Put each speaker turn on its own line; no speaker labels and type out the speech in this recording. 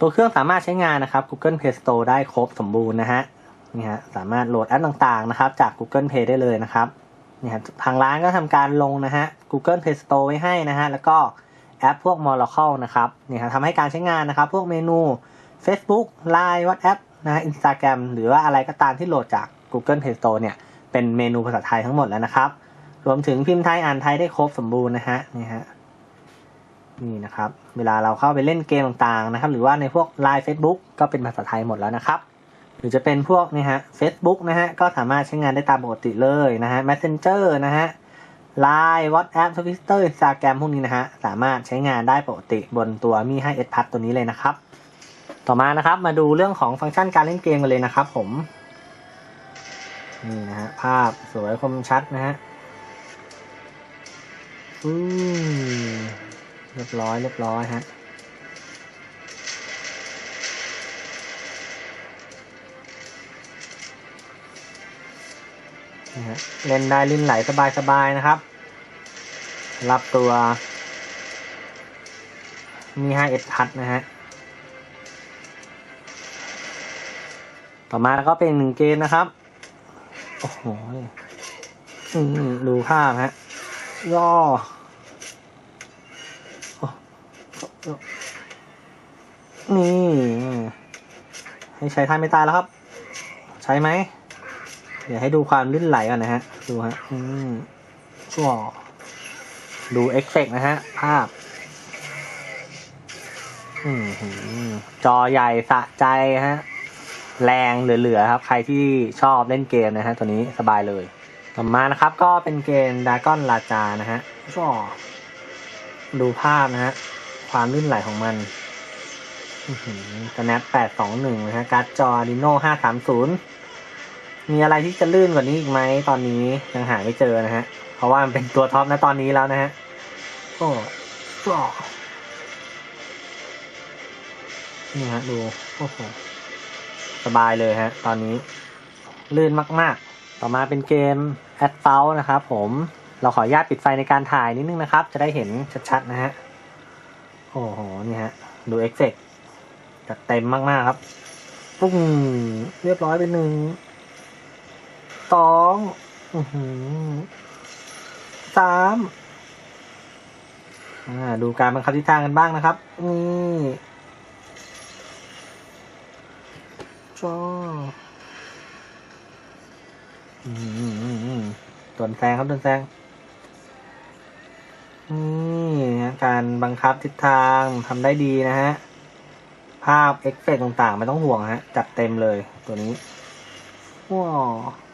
ตัวเครื่องสามารถใช้งานนะครับ Google Play Store ได้ครบสมบูรณ์นะฮะนี่ฮะสามารถโหลดแอปต่างๆนะครับ จาก Google Play ได้เลยนะครับนี่ฮะทางร้านก็ทำการลงนะฮะ Google Play Store ไว้ให้นะฮะแล้วก็แอปพวก m o r a c l e นะครับนี่ฮะทำให้การใช้งานนะครับ พวกเมนู Facebook Line WhatsApp นะฮะ Instagram หรือว่าอะไรก็ตามที่โหลดจาก Google Play Store เนี่ยเป็นเมนูภาษาไทยทั้งหมดแล้วนะครับ รวมถึงพิมพ์ไทยอ่านไทยได้ครบสมบูรณ์นะฮะนี่ฮะ นี่นะครับ เวลาเราเข้าไปเล่นเกมต่างๆนะครับ หรือว่าในพวก Line Facebook ก็เป็นภาษาไทยหมดแล้วนะครับ หรือจะเป็นพวกนี่ฮะ Facebook นะฮะ ก็สามารถใช้งานได้ตามปกติเลยนะฮะ Messenger นะฮะ Line WhatsApp Twitter Instagram พวกนี้นะฮะ สามารถใช้งานได้ปกติบนตัวมี 5S Plus ตัวนี้เลยนะครับ ต่อมานะครับ มาดูเรื่องของฟังก์ชันการเล่นเกมกันเลยนะครับ ผม นี่นะฮะ ภาพสวยคมชัดนะฮะอืม เรียบร้อยเรียบร้อยฮะเล่นได้ลื่นไหลสบายๆนะครับ รับตัว มี 5S พัดนะฮะ ต่อมาก็เป็นหนึ่งเกมนะครับ โอ้โหดูภาพฮะย่อ นี่ให้ใช้ท่านไม่ตายแล้วครับ ใช้ไหม เดี๋ยวให้ดูความลื่นไหลก่อนนะฮะ ดูฮะอืมชั่วดูเอฟเฟกต์นะฮะ ภาพอืมจอใหญ่สะใจฮะ แรงเหลือๆครับ ใครที่ชอบเล่นเกมนะฮะ ตัวนี้สบายเลย ต่อมานะครับ ก็เป็นเกมดากอนลาจานะฮะก็ดูภาพนะฮะ ความลื่นไหลของมันสแนปแปดสองหนึ่งนะฮะ การ์ดจอ Adreno ห้าสามศูนย์มีอะไรที่จะลื่นกว่านี้อีกไหมตอนนี้ยังหาไม่เจอนะฮะ เพราะว่ามันเป็นตัวท็อปนะตอนนี้แล้วนะฮะ โอ้ก็นี่ฮะดู โอ้โห สบายเลยฮะ ตอนนี้ ลื่นมาก ๆ ต่อมาเป็นเกม a d f a u l นะครับผม เราขออนุญาตปิดไฟในการถ่ายนิดนึงนะครับ จะได้เห็นชัด ๆ นะฮะ โอ้โห นี่ฮะ ดูเอ็กเซกจัดเต็มมากๆครับ ปุ้ง เรียบร้อยไปหนึ่ง สองหือสามดูการบังคับทิศทางกันบ้างนะครับ นี่จออืมตวนแซงครับตวนแซงนี่ การบังคับทิศทางทำได้ดีนะฮะ ภาพเอฟเฟกต์ต่างๆ ไม่ต้องห่วงฮะ จัดเต็มเลยตัวนี้ว้าว